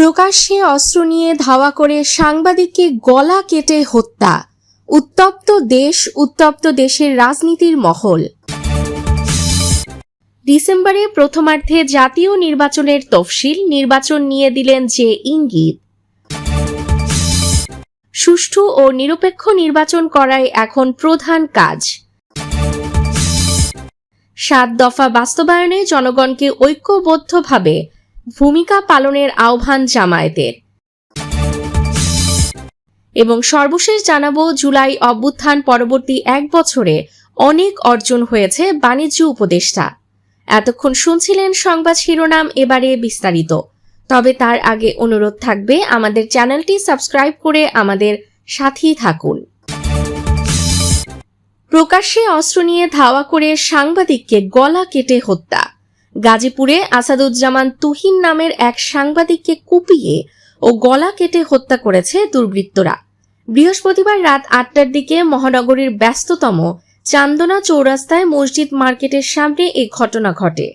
প্রকাশ্যে অস্ত্র নিয়ে ধাওয়া করে সাংবাদিককে গলা কেটে হত্যা। উত্তপ্ত দেশ, উত্তপ্ত দেশের রাজনীতির মহল। ডিসেম্বরে প্রথমার্ধে জাতীয় নির্বাচনের তফসিল, নির্বাচন নিয়ে দিলেন যে ইঙ্গিত। সুষ্ঠু ও নিরপেক্ষ নির্বাচন করাই এখন প্রধান কাজ। সাত দফা বাস্তবায়নে জনগণকে ঐক্যবদ্ধভাবে ভূমিকা পালনের আহ্বান জামায়াতের। এবং সর্বশেষ জানাব, জুলাই অভ্যুত্থান পরবর্তী এক বছরে অনেক অর্জন হয়েছে বাণিজ্য উপদেষ্টা। এতক্ষণ শুনছিলেন সংবাদ শিরোনাম, এবারে বিস্তারিত। তবে তার আগে অনুরোধ থাকবে, আমাদের চ্যানেলটি সাবস্ক্রাইব করে আমাদের সাথেই থাকুন। প্রকাশ্যে অস্ত্র নিয়ে ধাওয়া করে সাংবাদিককে গলা কেটে হত্যা। গাজীপুরে আসাদুজ্জামান তুহিন নামের এক সাংবাদিককে কুপিয়ে ও গলা কেটে হত্যা করেছে দুর্বৃত্তরা। বৃহস্পতিবার রাত আটটার দিকে মহানগরীর ব্যস্ততম চান্দনা চৌরাস্তায় মসজিদ মার্কেটের সামনে এই ঘটনা ঘটে।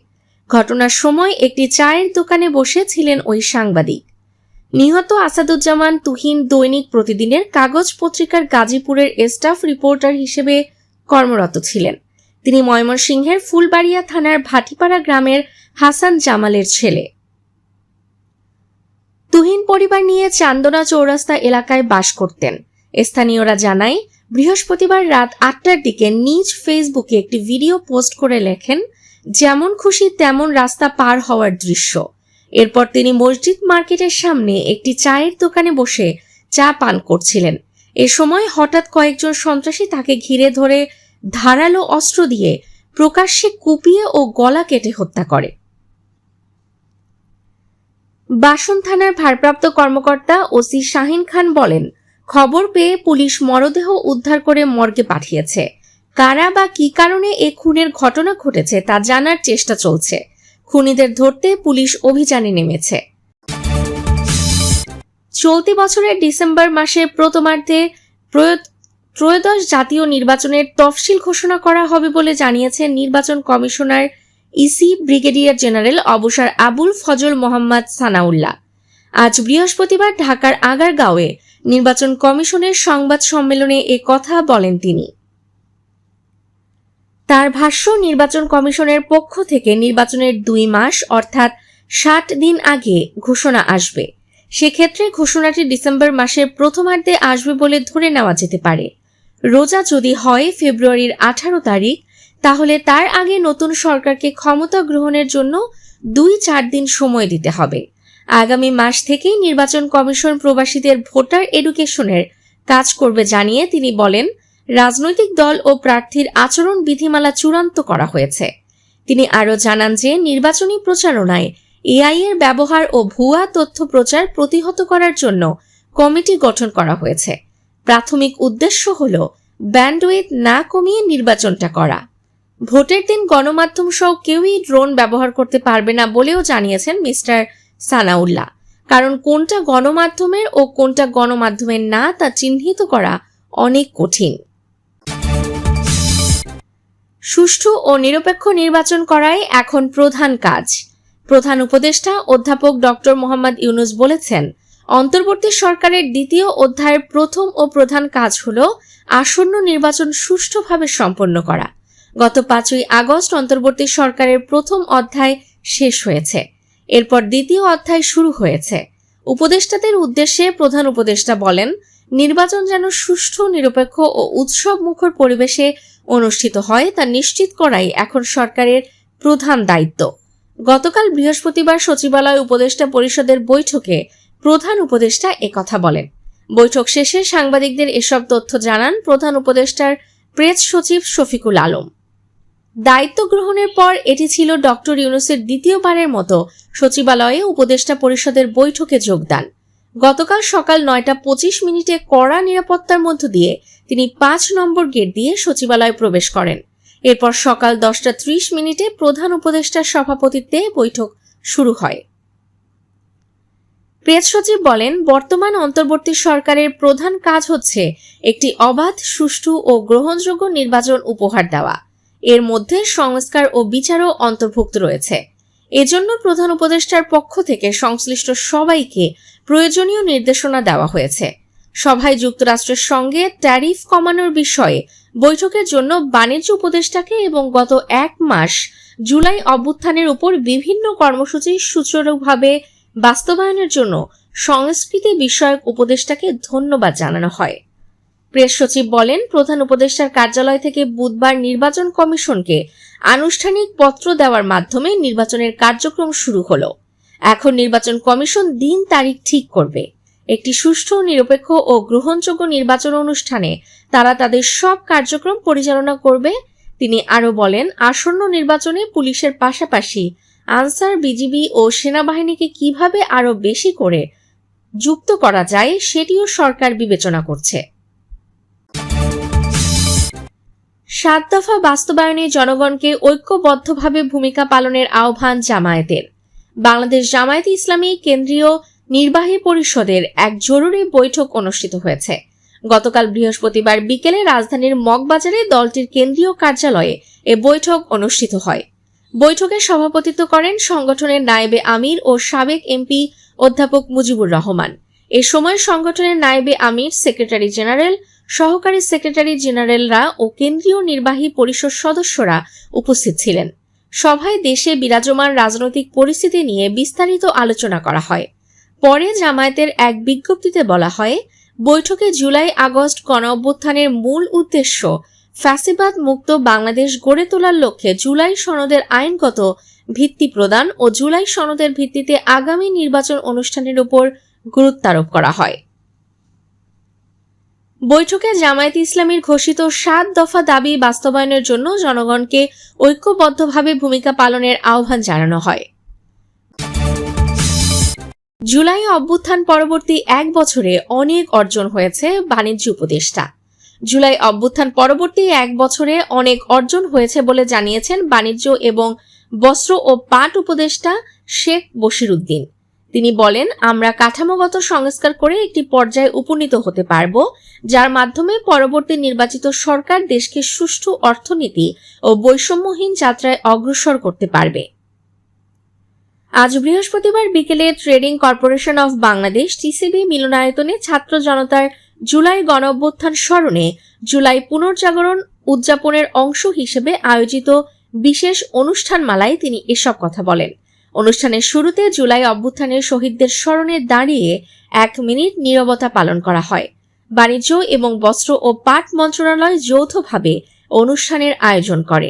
ঘটনার সময় একটি চায়ের দোকানে বসে ছিলেন ওই সাংবাদিক। নিহত আসাদুজ্জামান তুহিন দৈনিক প্রতিদিনের কাগজ পত্রিকার গাজীপুরের স্টাফ রিপোর্টার হিসেবে কর্মরত ছিলেন। তিনি ময়মনসিংহের ফুলবাড়িয়া থানার ভাটিপাড়া গ্রামের হাসান জামালের ছেলে। তুহিন পরিবার নিয়ে চান্দনা চৌরাস্তা এলাকায় বাস করতেন। স্থানীয়রা জানায়, বৃহস্পতিবার রাত আটটার দিকে নিজ ফেসবুকে একটি ভিডিও পোস্ট করে লেখেন, যেমন খুশি তেমন রাস্তা পার হওয়ার দৃশ্য। এরপর তিনি মসজিদ মার্কেটের সামনে একটি চায়ের দোকানে বসে চা পান করছিলেন। এ সময় হঠাৎ কয়েকজন সন্ত্রাসী তাকে ঘিরে ধরে ধারালো অস্ত্র দিয়ে প্রকাশ্যে কুপিয়ে ও গলা কেটে হত্যা করে। বাসন থানার ভারপ্রাপ্ত কর্মকর্তা ওসি শাহিন খান বলেন, খবর পেয়ে পুলিশ মরদেহ উদ্ধার করে মর্গে পাঠিয়েছে। কারা বা কি কারণে এ খুনের ঘটনা ঘটেছে তা জানার চেষ্টা চলছে। খুনিদের ধরতে পুলিশ অভিযানে নেমেছে। চলতি বছরের ডিসেম্বর মাসের প্রথমার্ধে প্রয়- ত্রয়োদশ জাতীয় নির্বাচনের তফসিল ঘোষণা করা হবে বলে জানিয়েছেন নির্বাচন কমিশনার ইসি ব্রিগেডিয়ার জেনারেল অবসর আবুল ফজল মোহাম্মদ সানাউল্লাহ। আজ বৃহস্পতিবার ঢাকার আগারগাঁওয়ে নির্বাচন কমিশনের সংবাদ সম্মেলনে এ কথা বলেন তিনি। তার ভাষ্য, নির্বাচন কমিশনের পক্ষ থেকে নির্বাচনের দুই মাস অর্থাৎ ষাট দিন আগে ঘোষণা আসবে। সেক্ষেত্রে ঘোষণাটি ডিসেম্বর মাসের প্রথমার্ধে আসবে বলে ধরে নেওয়া যেতে পারে। রোজা যদি হয় ফেব্রুয়ারির আঠারো তারিখ, তাহলে তার আগে নতুন সরকারকে ক্ষমতা গ্রহণের জন্য দুই চার দিন সময় দিতে হবে। আগামী মাস থেকেই নির্বাচন কমিশন প্রবাসীদের ভোটার এডুকেশনের কাজ করবে জানিয়ে তিনি বলেন, রাজনৈতিক দল ও প্রার্থীর আচরণ বিধিমালা চূড়ান্ত করা হয়েছে। তিনি আরও জানান যে, নির্বাচনী প্রচারণায় এআই এর ব্যবহার ও ভুয়া তথ্য প্রচার প্রতিহত করার জন্য কমিটি গঠন করা হয়েছে। প্রাথমিক উদ্দেশ্য হল ব্যান্ডউইথ না কমিয়ে নির্বাচনটা করা। ভোটের দিন গণমাধ্যম সহ কেউই ড্রোন ব্যবহার করতে পারবে না বলেও জানিয়েছেন মিস্টার সানাউল্লাহ। কারণ কোনটা গণমাধ্যমের ও কোনটা গণমাধ্যমের না তা চিহ্নিত করা অনেক কঠিন। সুষ্ঠু ও নিরপেক্ষ নির্বাচন করাই এখন প্রধান কাজ। প্রধান উপদেষ্টা অধ্যাপক ডক্টর মোহাম্মদ ইউনুস বলেছেন অন্তর্বর্তী সরকারের দ্বিতীয় অধ্যায়ের প্রথম ও প্রধান কাজ হল আসন্ন নির্বাচন সুষ্ঠুভাবে সম্পন্ন করা। গত পাঁচই আগস্ট অন্তর্বর্তী সরকারের প্রথম অধ্যায় শেষ হয়েছে। এরপর দ্বিতীয় অধ্যায় শুরু হয়েছে। উপদেষ্টাদের উদ্দেশ্যে প্রধান উপদেষ্টা বলেন, নির্বাচন যেন সুষ্ঠু, নিরপেক্ষ ও উৎসব মুখর পরিবেশে অনুষ্ঠিত হয় তা নিশ্চিত করাই এখন সরকারের প্রধান দায়িত্ব। গতকাল বৃহস্পতিবার সচিবালয় উপদেষ্টা পরিষদের বৈঠকে প্রধান উপদেষ্টা একথা বলেন। বৈঠক শেষে সাংবাদিকদের এসব তথ্য জানান প্রধান উপদেষ্টার প্রেস সচিব শফিকুল আলম। দায়িত্ব গ্রহণের পর এটি ছিল ডক্টর ইউনুসের দ্বিতীয়বারের মতো সচিবালয়ে উপদেষ্টা পরিষদের বৈঠকে যোগদান গতকাল সকাল নয়টা পঁচিশ মিনিটে কড়া নিরাপত্তার মধ্য দিয়ে তিনি পাঁচ নম্বর গেট দিয়ে সচিবালয়ে প্রবেশ করেন। এরপর সকাল দশটা ত্রিশ মিনিটে প্রধান উপদেষ্টার সভাপতিত্বে বৈঠক শুরু হয়। প্রেস সচিব বলেন, বর্তমান অন্তর্বর্তী সরকারের প্রধান কাজ হচ্ছে একটি অবাধ, সুষ্ঠু ও গ্রহণযোগ্য নির্বাচন উপহার দেওয়া। এর মধ্যে সংস্কার ও বিচারও অন্তর্ভুক্ত রয়েছে। এজন্য প্রধান উপদেষ্টার পক্ষ থেকে সংশ্লিষ্ট সবাইকে প্রয়োজনীয় নির্দেশনা দেওয়া হয়েছে। সভায় যুক্তরাষ্ট্রের সঙ্গে ট্যারিফ কমানোর বিষয়ে বৈঠকের জন্য বাণিজ্য উপদেষ্টাকে এবং গত এক মাস জুলাই অভ্যুত্থানের উপর বিভিন্ন কর্মসূচি সুচারুভাবে বাস্তবায়নের জন্য সংস্কৃতি বিষয়ক উপদেষ্টাকে ধন্যবাদ জানানো হয়। প্রেস সচিব বলেন, প্রধান উপদেষ্টার কার্যালয় থেকে বুধবার নির্বাচন কমিশনকে আনুষ্ঠানিক পত্র দেওয়ার মাধ্যমে নির্বাচনের কার্যক্রম শুরু হলো। এখন নির্বাচন কমিশন দিন তারিখ ঠিক করবে। একটি সুষ্ঠু, নিরপেক্ষ ও গ্রহণযোগ্য নির্বাচন অনুষ্ঠানে তারা তাদের সব কার্যক্রম পরিচালনা করবে। তিনি আরও বলেন, আসন্ন নির্বাচনে পুলিশের পাশাপাশি আনসার বিজিবি ও সেনাবাহিনীকে কীভাবে আরও বেশি করে যুক্ত করা যায় সেটিও সরকার বিবেচনা করছে। সাত দফা বাস্তবায়নে জনগণকে ঐক্যবদ্ধভাবে ভূমিকা পালনের আহ্বান জামায়াতের। বাংলাদেশ জামায়াতে ইসলামী কেন্দ্রীয় নির্বাহী পরিষদের এক জরুরি বৈঠক অনুষ্ঠিত হয়েছে। গতকাল বৃহস্পতিবার বিকেলে রাজধানীর মগবাজারে দলটির কেন্দ্রীয় কার্যালয়ে এ বৈঠক অনুষ্ঠিত হয়। বৈঠকে সভাপতিত্ব করেন সংগঠনের নায়েবে আমির ও সাবেক এমপি অধ্যাপক মুজিবুর রহমান। এ সময় সংগঠনের নায়েবে আমির, সেক্রেটারি জেনারেল, সহকারী সেক্রেটারি জেনারেলরা ও কেন্দ্রীয় নির্বাহী পরিষদ সদস্যরা উপস্থিত ছিলেন। সভায় দেশে বিরাজমান রাজনৈতিক পরিস্থিতি নিয়ে বিস্তারিত আলোচনা করা হয়। পরে জামায়াতের এক বিজ্ঞপ্তিতে বলা হয়, বৈঠকে জুলাই আগস্ট গণ অভ্যুত্থানের মূল উদ্দেশ্য ফ্যাসিবাদ মুক্ত বাংলাদেশ গড়ে তোলার লক্ষ্যে জুলাই সনদের আইনগত ভিত্তি প্রদান ও জুলাই সনদের ভিত্তিতে আগামী নির্বাচন অনুষ্ঠানের উপর গুরুত্বারোপ করা হয়। বৈঠকে জামায়াত ইসলামীর ঘোষিত সাত দফা দাবি বাস্তবায়নের জন্য জনগণকে ঐক্যবদ্ধভাবে ভূমিকা পালনের আহ্বান জানানো হয়। জুলাই অভ্যুত্থান পরবর্তী এক বছরে অনেক অর্জন হয়েছে বাণিজ্য উপদেষ্টা। জুলাই অভ্যুত্থান পরবর্তী এক বছরে অনেক অর্জন হয়েছে বলে জানিয়েছেন বাণিজ্য এবং বস্ত্র ও পাট উপদেষ্টা শেখ বশিরুদ্দিন। তিনি বলেন, আমরা কাঠামোগত সংস্কার করে একটি পর্যায়ে উপনীত হতে পারব, যার মাধ্যমে পরবর্তী নির্বাচিত সরকার দেশকে সুষ্ঠু অর্থনীতি ও বৈষম্যহীন যাত্রায় অগ্রসর করতে পারবে। আজ বৃহস্পতিবার বিকেলে trading corporation of Bangladesh, TCB মিলনায়তনে ছাত্র জনতার জুলাই গণঅভ্যুত্থান স্মরণে জুলাই পুনর্জাগরণ উদযাপনের অংশ হিসেবে আয়োজিত বিশেষ অনুষ্ঠান মালায় তিনি এসব কথা বলেন। অনুষ্ঠানের শুরুতে জুলাই অভ্যুত্থানের শহীদদের স্মরণে দাঁড়িয়ে এক মিনিট নীরবতা পালন করা হয়। বাণিজ্য এবং বস্ত্র ও পাট মন্ত্রণালয় যৌথভাবে অনুষ্ঠানের আয়োজন করে।